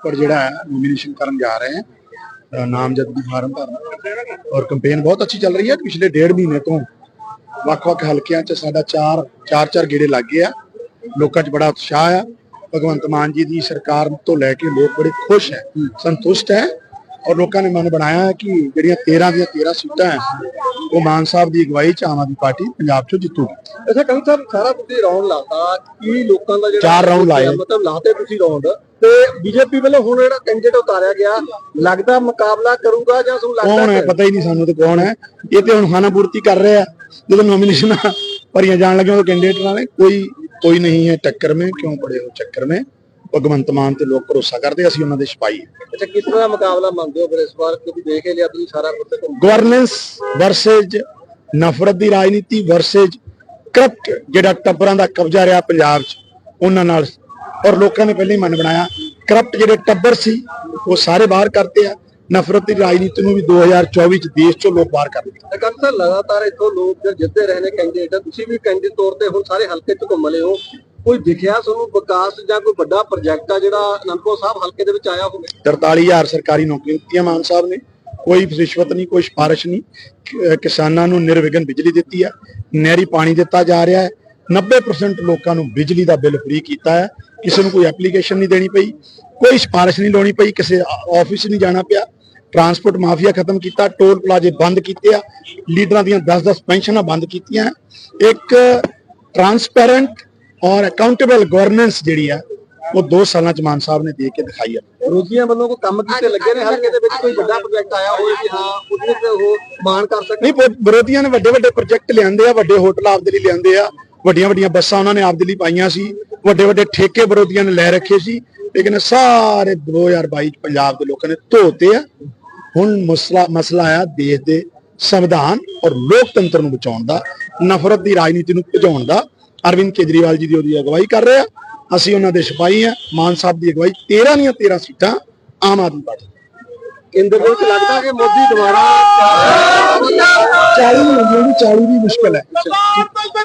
ਉੱਪਰ ਜਿਹੜਾ ਹੈ ਨੋਮੀਨੇਸ਼ਨ ਕਰਨ ਜਾ ਰਹੇ ਹਾਂ ਅ, ਨਾਮਜ਼ਦਗੀ ਫਾਰਮ ਭਰਨ। ਔਰ ਕੰਪੇਨ ਬਹੁਤ ਅੱਛੀ ਚੱਲ ਰਹੀ ਹੈ ਪਿਛਲੇ ਡੇਢ ਮਹੀਨੇ ਤੋਂ। ਵੱਖ-ਵੱਖ ਹਲਕਿਆਂ 'ਚ ਸਾਡਾ ਚਾਰ ਚਾਰ ਚਾਰ ਗੇੜੇ ਲੱਗ ਗਏ ਆ। ਲੋਕਾਂ 'ਚ ਬੜਾ ਉਤਸ਼ਾਹ ਆ। ਭਗਵੰਤ ਮਾਨ ਜੀ ਦੀ ਸਰਕਾਰ ਤੋਂ ਲੈ ਕੇ ਲੋਕ ਬੜੇ ਖੁਸ਼ ਹੈ ਸੰਤੁਸ਼ਟ ਹੈ। ਔਰ ਲੋਕਾਂ ਨੇ ਮਨ ਬਣਾਇਆ ਹੈ ਕਿ ਜਿਹੜੀਆਂ 13 ਦੀਆਂ 13 ਸੀਟਾਂ ਹੈ ਉਹ ਮਾਨ ਸਾਹਿਬ ਦੀ ਅਗਵਾਈ 'ਚ ਆਮ ਆਦਮੀ ਪਾਰਟੀ ਪੰਜਾਬ 'ਚੋਂ ਜਿੱਤੂਗੀ। ਅੱਛਾ ਕਵੀ ਸਾਹਿਬ ਸਾਰਾ ਤੁਸੀਂ ਰਾਉਂਡ ਲਾਤਾ। ਕੀ ਲੋਕਾਂ ਦਾ ਜਿਹੜਾ ਚਾਰ round ਲਾਏ। ਮਤਲਬ ਲਾਤੇ ਤੁਸੀਂ ਰਾਉਂਡ ਤੇ ਬੀਜੇਪੀ ਵੱਲੋਂ ਹੁਣ ਜਿਹੜਾ ਕੈਂਡੀਡੇਟ ਉਤਾਰਿਆ ਗਿਆ ਲੱਗਦਾ ਮੁਕਾਬਲਾ ਕਰੂਗਾ ਜਾਂ ਤੁਹਾਨੂੰ ਲੱਗਦਾ ਕੌਣ ਹੈ? ਪਤਾ ਹੀ ਨਹੀਂ ਸਾਨੂੰ ਤੇ ਕੌਣ ਹੈ। ਇਹ ਤੇ ਹੁਣ ਖਾਨਾ ਪੂਰਤੀ ਕਰ ਰਹੇ। ਆ ਜਦੋਂ ਨੋਮੀਨੇਸ਼ਨ ਭਰੀਆਂ ਜਾਣ ਲੱਗੀਆਂ ਉਹ ਕੈਂਡੀਡੇਟ ਨਾਲੇ ਕੋਈ ਕੋਈ ਨਹੀਂ ਹੈ ਟੱਕਰ में ਕਿਉਂ ਪੜੇ ਹੋ ਚੱਕਰ में ਭਗਵੰਤ ਮਾਨ ਤੇ ਲੋਕ ਭਰੋਸਾ ਕਰਦੇ ਅਸੀਂ ਉਹਨਾਂ ਦੇ ਸਿਪਾਹੀ ਅੱਛਾ ਕਿਸ ਤਰ੍ਹਾਂ ਦਾ ਮੁਕਾਬਲਾ ਮੰਨਦੇ ਹੋ ਫਿਰ ਇਸ ਵਾਰ? ਕਿਉਂਕਿ ਦੇਖ ਹੀ ਲਿਆ ਤੁਸੀਂ ਸਾਰਾ ਕੁਝ। ਗਵਰਨੈਂਸ ਵਰਸੇਜ ਨਫ਼ਰਤ ਦੀ ਰਾਜਨੀਤੀ ਵਰਸੇਜ ਕਰਪਟ ਜਿਹੜਾ ਟੱਬਰਾਂ ਦਾ ਕਬਜ਼ਾ ਰਿਹਾ ਪੰਜਾਬ 'ਚ ਉਹਨਾਂ ਨਾਲ ਔਰ ਲੋਕਾਂ ਨੇ ਪਹਿਲਾਂ ਹੀ ਮਨ ਬਣਾਇਆ। ਕਰਪਟ ਜਿਹੜੇ ਟੱਬਰ ਸੀ ਉਹ ਸਾਰੇ ਬਾਹਰ ਕਰਤੇ ਆ। ਨਫ਼ਰਤ ਦੀ ਰਾਜਨੀਤੀ ਨੂੰ ਵੀ 2024 ਚ ਦੇਸ਼ 'ਚੋਂ ਲੋਕ ਬਾਹਰ ਕਰ ਦਿੱਤੇ। ਸਰ ਲਗਾਤਾਰ ਇੱਥੋਂ ਲੋਕ ਜਿੱਤੇ ਰਹੇ ਨੇ ਕੈਂਡੀਡੇਟ ਤੁਸੀਂ ਵੀ ਕੈਂਡੀਡੇਟ ਤੌਰ ਤੇ ਹੁਣ ਸਾਰੇ ਹਲਕੇ 'ਚ ਘੁੰਮ ਲਏ ਹੋ। ਕੋਈ ਦਿਖਿਆ ਤੁਹਾਨੂੰ ਵਿਕਾਸ ਜਾਂ ਕੋਈ ਵੱਡਾ ਪ੍ਰੋਜੈਕਟ ਆ ਜਿਹੜਾ ਅਨੰਦਪੁਰ ਸਾਹਿਬ ਹਲਕੇ ਦੇ ਵਿੱਚ ਆਇਆ ਹੋਵੇ? 43000 ਸਰਕਾਰੀ ਨੌਕਰੀਆਂ ਦਿੱਤੀਆਂ ਮਾਨ ਸਾਹਿਬ ਨੇ। ਕੋਈ ਰਿਸ਼ਵਤ ਨਹੀਂ ਕੋਈ ਸਿਫਾਰਿਸ਼ ਨਹੀਂ। ਕਿਸਾਨਾਂ ਨੂੰ ਨਿਰਵਿਘਨ ਬਿਜਲੀ ਦਿੱਤੀ ਹੈ ਨਹਿਰੀ ਪਾਣੀ ਦਿੱਤਾ ਜਾ ਰਿਹਾ ਹੈ। 90% ਲੋਕਾਂ ਨੂੰ ਬਿਜਲੀ ਦਾ ਬਿੱਲ ਫ੍ਰੀ ਕੀਤਾ ਹੈ। ਕਿਸੇ ਨੂੰ ਕੋਈ ਐਪਲੀਕੇਸ਼ਨ ਨਹੀਂ ਦੇਣੀ ਪਈ ਕੋਈ ਸਿਫਾਰਿਸ਼ ਨਹੀਂ ਲਾਉਣੀ ਪਈ ਕਿਸੇ ਆਫਿਸ ਨਹੀਂ ਜਾਣਾ ਪਿਆ। ਟਰਾਂਸਪੋਰਟ ਮਾਫੀਆ ਖਤਮ ਕੀਤਾ ਟੋਲ ਪਲਾਜ਼ੇ ਬੰਦ ਕੀਤੇ ਆ ਲੀਡਰਾਂ ਦੀਆਂ 10-10 ਪੈਨਸ਼ਨਾਂ ਬੰਦ ਕੀਤੀਆਂ। ਇੱਕ ਟਰਾਂਸਪੈਰੈਂਟ ਔਰ ਅਕਾਊਂਟੇਬਲ ਗਵਰਨੈਂਸ ਜਿਹੜੀ ਆ ਉਹ 2 ਸਾਲਾਂ ਚ ਮਾਨ ਸਾਹਿਬ ਨੇ ਦੇ ਕੇ ਦਿਖਾਈ ਹੈ ਵਿਰੋਧੀਆਂ ਵੱਲੋਂ ਕੋਈ ਕੰਮ ਕੀਤੇ ਲੱਗੇ ਨੇ? ਹਲਕੇ ਦੇ ਵਿੱਚ ਕੋਈ ਵੱਡਾ ਪ੍ਰੋਜੈਕਟ ਆਇਆ ਹੋਵੇ ਕਿ ਹਾਂ ਉਹਦੇ ਤੇ ਉਹ ਮਾਣ ਕਰ ਸਕਣ? ਨਹੀਂ ਵਿਰੋਧੀਆਂ ਨੇ ਵੱਡੇ ਵੱਡੇ ਪ੍ਰੋਜੈਕਟ ਲਿਆਂਦੇ ਆ ਵੱਡੇ ਹੋਟਲ ਆਪਦੇ ਲਈ ਲਿਆਂਦੇ ਆ ਵੱਡੀਆਂ ਵੱਡੀਆਂ ਬੱਸਾਂ ਉਹਨਾਂ ਨੇ ਆਪਦੇ ਲਈ ਪਾਈਆਂ ਸੀ। ਵੱਡੇ ਵੱਡੇ ਠੇਕੇ ਵਿਰੋਧੀਆਂ ਨੇ ਲੈ ਰੱਖੇ ਸੀ ਲੇਕਿਨ ਸਾਰੇ 2022 ਚ ਪੰਜਾਬ ਦੇ ਲੋਕਾਂ ਨੇ ਧੋਤੇ ਆ। ਹੁਣ ਮਸਲਾ ਮਸਲਾ ਆ ਦੇਸ਼ ਦੇ ਸੰਵਿਧਾਨ ਔਰ ਲੋਕਤੰਤਰ ਨੂੰ ਬਚਾਉਣ ਦਾ ਨਫ਼ਰਤ ਦੀ ਰਾਜਨੀਤੀ ਨੂੰ ਭਜਾਉਣ ਦਾ। ਅਰਵਿੰਦ ਕੇਜਰੀਵਾਲ ਜੀ ਦੀ ਉਹਦੀ ਅਗਵਾਈ ਕਰ ਰਹੇ ਆ। ਅਸੀਂ ਉਹਨਾਂ ਦੇ ਸਿਪਾਹੀ ਆ। ਮਾਨ ਸਾਹਿਬ ਦੀ ਅਗਵਾਈ 13 ਦੀਆਂ 13 ਸੀਟਾਂ ਆਮ ਆਦਮੀ ਪਾਰਟੀ ਕੇਂਦਰ ਦੇ ਵਿੱਚ ਲੱਗਦਾ ਕਿ ਮੋਦੀ ਦੁਬਾਰਾ 40 ਨੂੰ ਲੱਗਣੀ 40 ਵੀ ਮੁਸ਼ਕਲ ਹੈ।